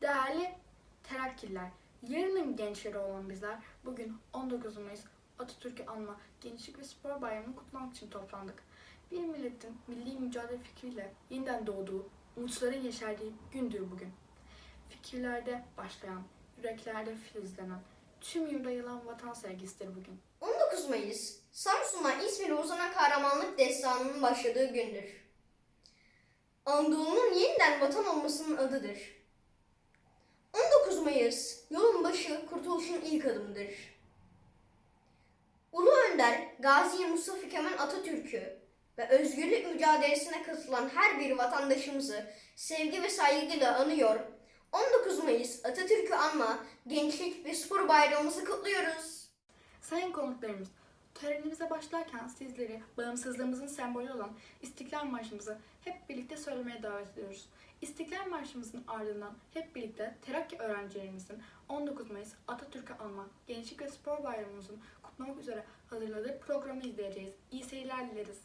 Değerli Terakkiler, yarının gençleri olan bizler bugün 19 Mayıs Atatürk'ü anma Gençlik ve Spor Bayramı'nı kutlamak için toplandık. Bir milletin milli mücadele fikriyle yeniden doğduğu, umutların yeşerdiği gündür bugün. Fikirlerde başlayan, yüreklerde filizlenen, tüm yurda yayılan vatan sevgisidir bugün. 19 Mayıs, Samsun'a İzmir'e uzanan kahramanlık destanının başladığı gündür. Anadolu'nun yeniden vatan olmasının adıdır. 19 Mayıs, yolun başı kurtuluşun ilk adımıdır. Ulu Önder Gazi Mustafa Kemal Atatürk'ü ve özgürlük mücadelesine katılan her bir vatandaşımızı sevgi ve saygıyla anıyor. 19 Mayıs Atatürk'ü anma Gençlik ve Spor Bayramımızı kutluyoruz. Sayın konuklarımız, törenimize başlarken sizleri bağımsızlığımızın sembolü olan İstiklal Marşımızı hep birlikte söylemeye davet ediyoruz. İstiklal Marşımızın ardından hep birlikte Terakki öğrencilerimizin 19 Mayıs Atatürk'ü anma Gençlik ve Spor Bayramımızın kutlamak üzere hazırladığı programı izleyeceğiz. İyi seyirler dileriz.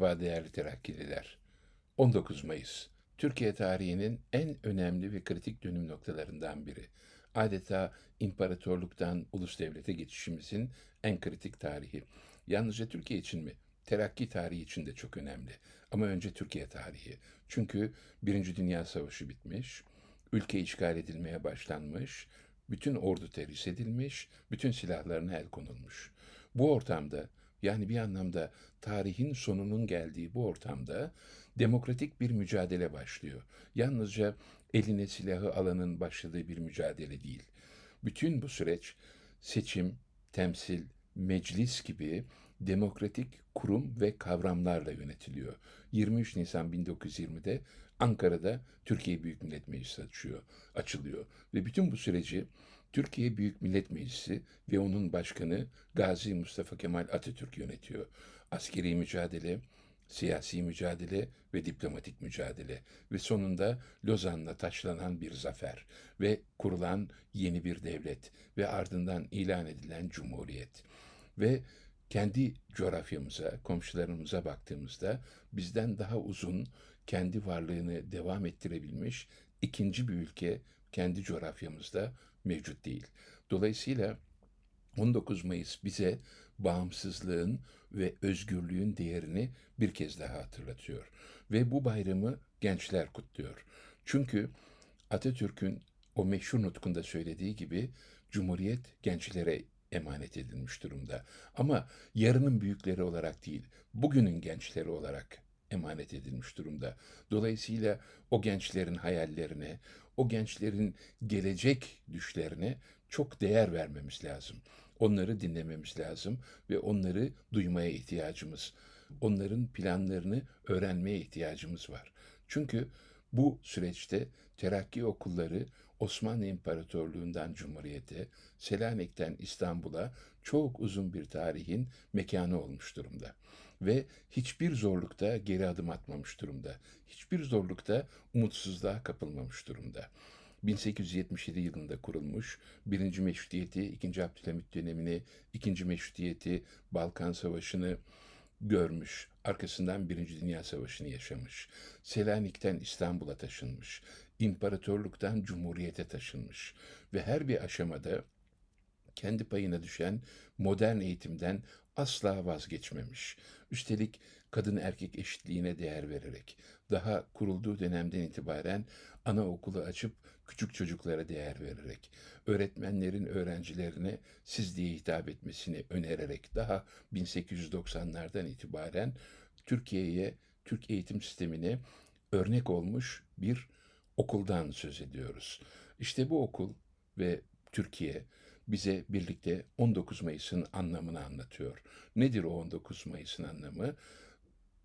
Merhaba değerli Terakkililer. 19 Mayıs, Türkiye tarihinin en önemli ve kritik dönüm noktalarından biri. Adeta imparatorluktan ulus devlete geçişimizin en kritik tarihi. Yalnızca Türkiye için mi? Terakki tarihi için de çok önemli. Ama önce Türkiye tarihi. Çünkü Birinci Dünya Savaşı bitmiş, ülke işgal edilmeye başlanmış, bütün ordu terhis edilmiş, bütün silahlarına el konulmuş. Bu ortamda yani bir anlamda tarihin sonunun geldiği bu ortamda demokratik bir mücadele başlıyor. Yalnızca eline silahı alanın başladığı bir mücadele değil. Bütün bu süreç seçim, temsil, meclis gibi demokratik kurum ve kavramlarla yönetiliyor. 23 Nisan 1920'de Ankara'da Türkiye Büyük Millet Meclisi açıyor, açılıyor ve bütün bu süreci Türkiye Büyük Millet Meclisi ve onun başkanı Gazi Mustafa Kemal Atatürk yönetiyor. Askeri mücadele, siyasi mücadele ve diplomatik mücadele ve sonunda Lozan'la taşlanan bir zafer ve kurulan yeni bir devlet ve ardından ilan edilen cumhuriyet. Ve kendi coğrafyamıza, komşularımıza baktığımızda bizden daha uzun kendi varlığını devam ettirebilmiş ikinci bir ülke kendi coğrafyamızda mevcut değil. Dolayısıyla 19 Mayıs bize bağımsızlığın ve özgürlüğün değerini bir kez daha hatırlatıyor. Ve bu bayramı gençler kutluyor. Çünkü Atatürk'ün o meşhur nutkunda söylediği gibi Cumhuriyet gençlere emanet edilmiş durumda. Ama yarının büyükleri olarak değil, bugünün gençleri olarak emanet edilmiş durumda. Dolayısıyla o gençlerin hayallerine, o gençlerin gelecek düşlerine çok değer vermemiz lazım. Onları dinlememiz lazım ve onları duymaya ihtiyacımız, onların planlarını öğrenmeye ihtiyacımız var. Çünkü bu süreçte terakki okulları Osmanlı İmparatorluğundan Cumhuriyete, Selanik'ten İstanbul'a çok uzun bir tarihin mekanı olmuş durumda. Ve hiçbir zorlukta geri adım atmamış durumda. Hiçbir zorlukta umutsuzluğa kapılmamış durumda. 1877 yılında kurulmuş, birinci meşrutiyeti, ikinci Abdülhamit dönemini, ikinci meşrutiyeti, Balkan Savaşı'nı, görmüş. Arkasından Birinci Dünya Savaşı'nı yaşamış. Selanik'ten İstanbul'a taşınmış. İmparatorluktan Cumhuriyete taşınmış. Ve her bir aşamada kendi payına düşen modern eğitimden asla vazgeçmemiş. Üstelik kadın erkek eşitliğine değer vererek, daha kurulduğu dönemden itibaren anaokulu açıp küçük çocuklara değer vererek, öğretmenlerin öğrencilerine siz diye hitap etmesini önererek daha 1890'lardan itibaren Türkiye'ye, Türk eğitim sistemine örnek olmuş bir okuldan söz ediyoruz. İşte bu okul ve Türkiye bize birlikte 19 Mayıs'ın anlamını anlatıyor. Nedir o 19 Mayıs'ın anlamı?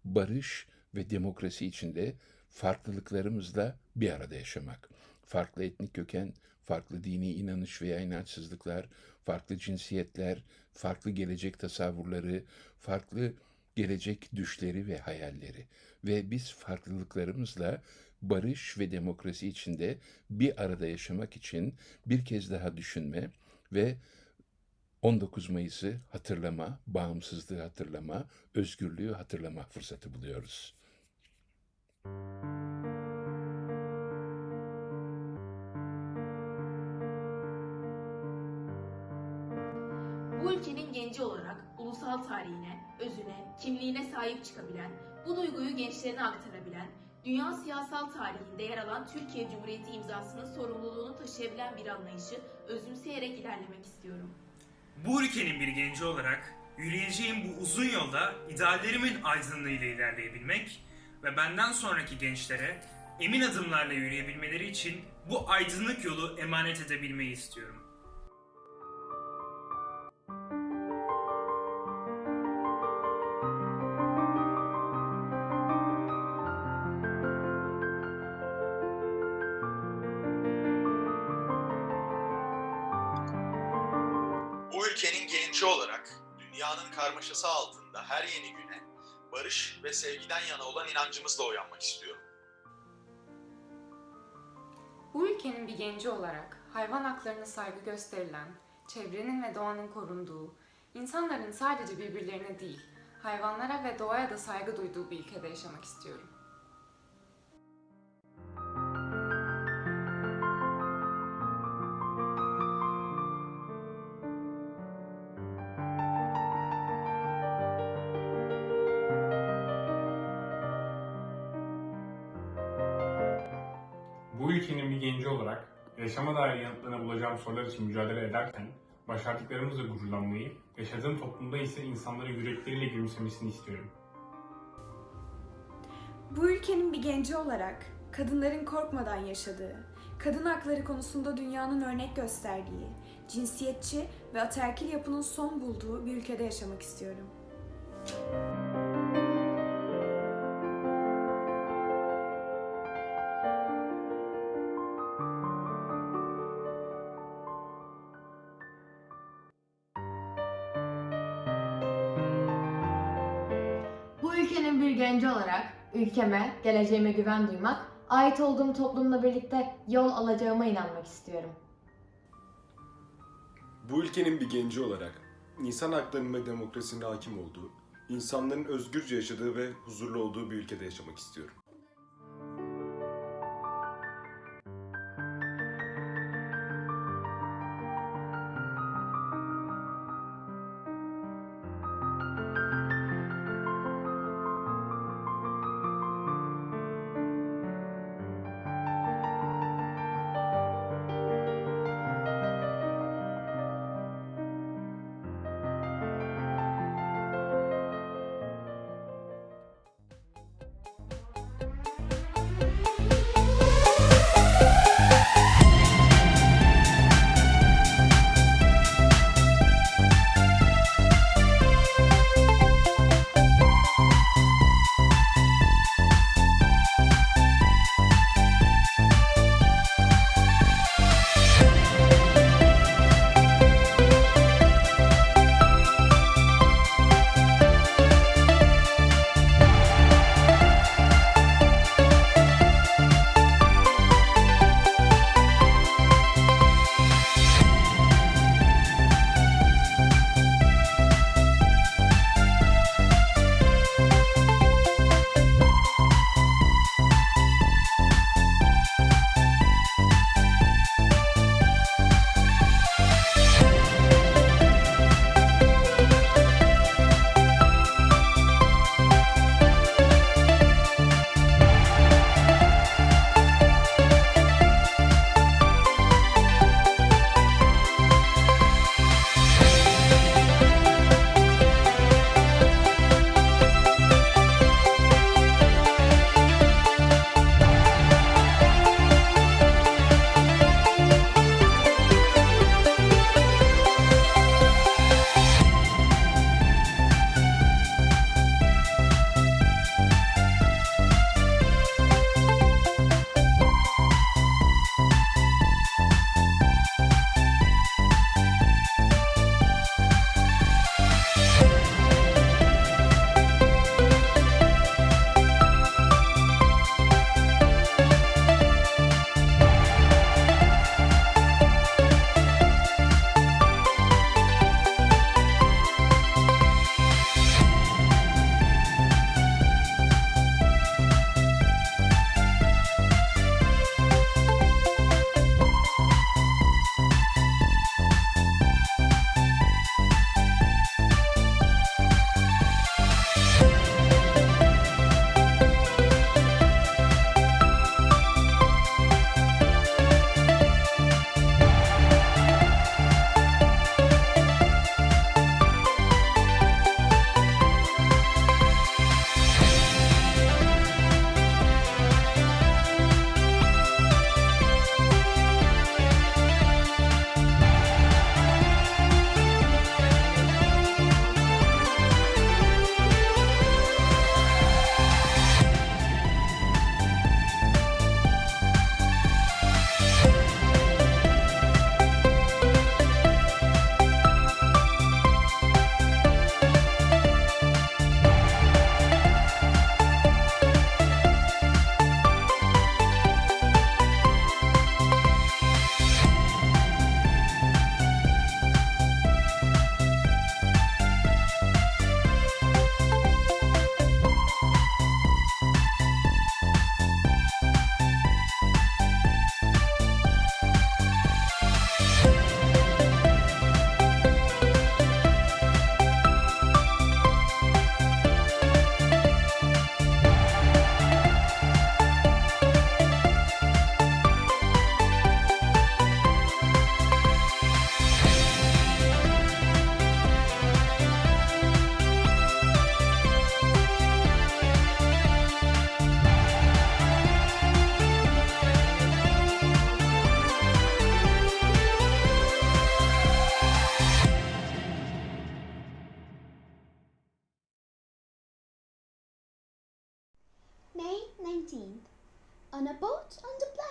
Barış ve demokrasi içinde farklılıklarımızla bir arada yaşamak. Farklı etnik köken, farklı dini inanış veya inançsızlıklar, farklı cinsiyetler, farklı gelecek tasavvurları, farklı gelecek düşleri ve hayalleri ve biz farklılıklarımızla barış ve demokrasi içinde bir arada yaşamak için bir kez daha düşünme ve 19 Mayıs'ı hatırlama, bağımsızlığı hatırlama, özgürlüğü hatırlama fırsatı buluyoruz. Bu ülkenin genci olarak ulusal tarihine, özüne, kimliğine sahip çıkabilen, bu duyguyu gençlerine aktarabilen, dünya siyasal tarihinde yer alan Türkiye Cumhuriyeti imzasının sorumluluğunu taşıyabilen bir anlayışı özümseyerek ilerlemek istiyorum. Bu ülkenin bir genci olarak yürüyeceğim bu uzun yolda ideallerimin aydınlığıyla ilerleyebilmek ve benden sonraki gençlere emin adımlarla yürüyebilmeleri için bu aydınlık yolu emanet edebilmeyi istiyorum. Sevgiden yana olan inancımızla uyanmak istiyorum. Bu ülkenin bir genci olarak hayvan haklarına saygı gösterilen, çevrenin ve doğanın korunduğu, insanların sadece birbirlerine değil, hayvanlara ve doğaya da saygı duyduğu bir ülkede yaşamak istiyorum. Yaşama dair yanıtlarını bulacağım sorular için mücadele ederken başardıklarımızla gururlanmayı, yaşadığım toplumda ise insanların yürekleriyle gülümsemesini istiyorum. Bu ülkenin bir genci olarak kadınların korkmadan yaşadığı, kadın hakları konusunda dünyanın örnek gösterdiği, cinsiyetçi ve ataerkil yapının son bulduğu bir ülkede yaşamak istiyorum. Bu ülkeme, geleceğime güven duymak, ait olduğum toplumla birlikte yol alacağıma inanmak istiyorum. Bu ülkenin bir genci olarak insan haklarının ve demokrasinin hakim olduğu, insanların özgürce yaşadığı ve huzurlu olduğu bir ülkede yaşamak istiyorum.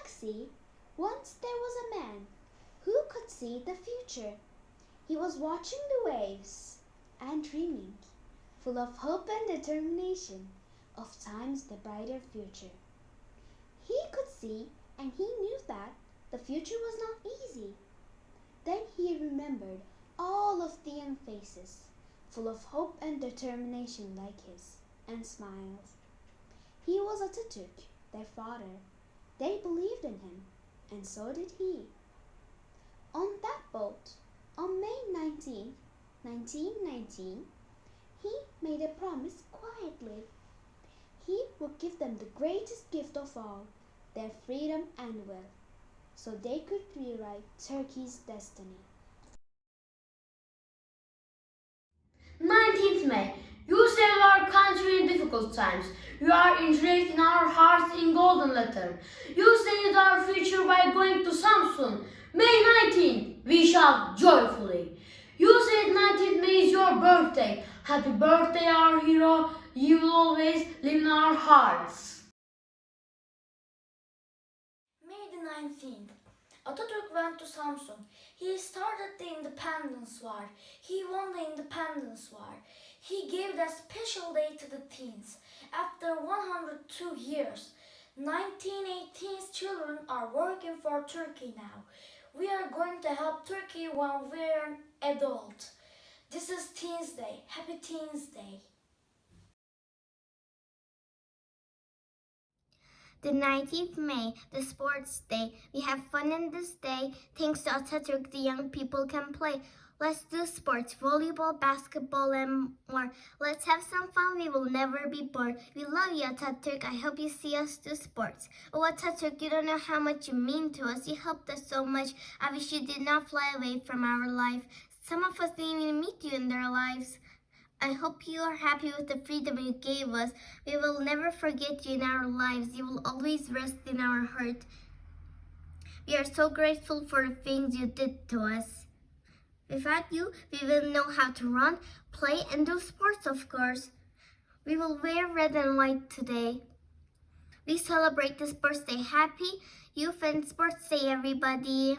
Sea, once there was a man who could see the future. He was watching the waves and dreaming, full of hope and determination of times the brighter future. He could see and he knew that the future was not easy. Then he remembered all of the young faces, full of hope and determination like his, and smiled. He was a Atatürk, their father. They believed in him, and so did he. On that boat, on May 19, 1919, he made a promise quietly. He would give them the greatest gift of all, their freedom and wealth, so they could rewrite Turkey's destiny. 19th May. İn difficult times. You are engraved in our hearts in golden letter. You saved our future by going to Samsun. May 19, we shout joyfully. You said 19th May is your birthday. Happy birthday, our hero. You will always live in our hearts. May the 19th. Atatürk went to Samsun. He started the independence war. He won the independence war. He gave that special day to the teens. After 102 years, 1918's children are working for Turkey now. We are going to help Turkey when we're an adult. This is Teens Day. Happy Teens Day. The 19th May, the sports day. We have fun in this day. Thanks to Atatürk, the young people can play. Let's do sports, volleyball, basketball, and more. Let's have some fun. We will never be bored. We love you, Atatürk. I hope you see us do sports. Oh, Atatürk, you don't know how much you mean to us. You helped us so much. I wish you did not fly away from our life. Some of us didn't even meet you in their lives. I hope you are happy with the freedom you gave us. We will never forget you in our lives. You will always rest in our heart. We are so grateful for the things you did to us. Without you, we will know how to run, play, and do sports, of course. We will wear red and white today. We celebrate this birthday happy youth and sports day, everybody.